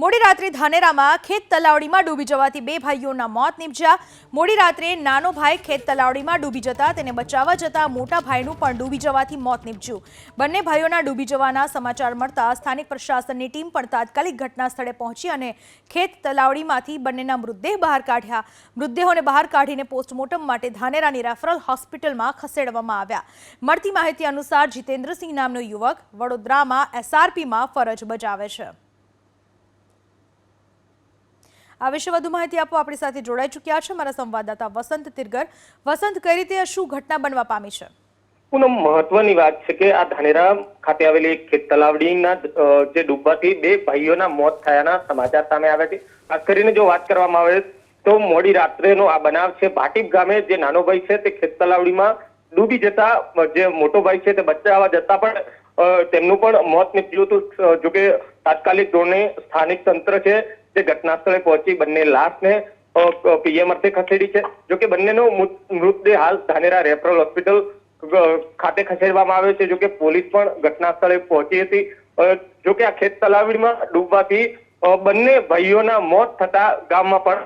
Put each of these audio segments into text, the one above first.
મોડી રાત્રે ધાનેરામાં ખેત તલાવડીમાં ડૂબી જવાથી બે ભાઈઓના મોત નીપજ્યા. મોડી રાત્રે નાનો ભાઈ ખેત તલાવડીમાં ડૂબી જતા તેને બચાવવા જતા મોટા ભાઈનું પણ ડૂબી જવાથી મોત નીપજ્યું. બંને ભાઈઓના ડૂબી જવાના સમાચાર મળતા સ્થાનિક પ્રશાસનની ટીમ પણ તાત્કાલિક ઘટના સ્થળે પહોંચી અને ખેત તલાવડીમાંથી બંનેના મૃતદેહ બહાર કાઢ્યા. મૃતદેહોને બહાર કાઢીને પોસ્ટમોર્ટમ માટે ધાનેરાની રેફરલ હોસ્પિટલમાં ખસેડવામાં આવ્યા. મળતી માહિતી અનુસાર જીતેન્દ્રસિંહ નામનો યુવક વડોદરામાં એસઆરપીમાં ફરજ બજાવે છે. આ વિશે વધુ માહિતી આપો. આપણી સાથે જોડાઈ ચૂક્યા છે મારા સંવાદદાતા વસંત તિરગર. વસંત, કઈ રીતે શું ઘટના બનવા પામી છે? પૂનમ, મહત્વની વાત છે કે આ ધાનેરા ખાતે આવેલી એક ખેત તલાવડીના જે ડૂબવાથી બે ભાઈઓના મોત થયાના સમાચાર સામે આવ્યા છે. ખાસ કરીને જો વાત કરવામાં આવે તો મોડી રાત્રેનો આ બનાવ છે. ભાટીપ ગામે જે નાનો ભાઈ છે તે ખેત તલાવડીમાં ડૂબી જતા જે મોટો ભાઈ છે તે બચાવવા જતા પણ તેમનું પણ મોત નીપજ્યું હતું. જોકે તાત્કાલિક ધોરણે સ્થાનિક તંત્ર છે તે ઘટના સ્થળે પહોંચી બંને લાશને પીએમ અર્થે ખસેડી છે. જોકે બંનેનો મૃતદેહ હાલ ધાનેરા રેફરલ હોસ્પિટલ ખાતે ખસેડવામાં આવ્યો છે. જોકે પોલીસ પણ ઘટના સ્થળે પહોંચી હતી. જો જોકે આ ખેત તલાવડીમાં ડૂબવાથી બંને ભાઈઓના મોત થતા ગામમાં પણ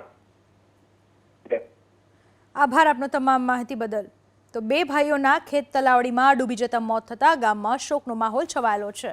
આભાર આપનો તમામ માહિતી બદલ. તો બે ભાઈઓના ખેત તલાવડીમાં ડૂબી જતા મોત થતા ગામમાં શોકનો માહોલ છવાયેલો છે.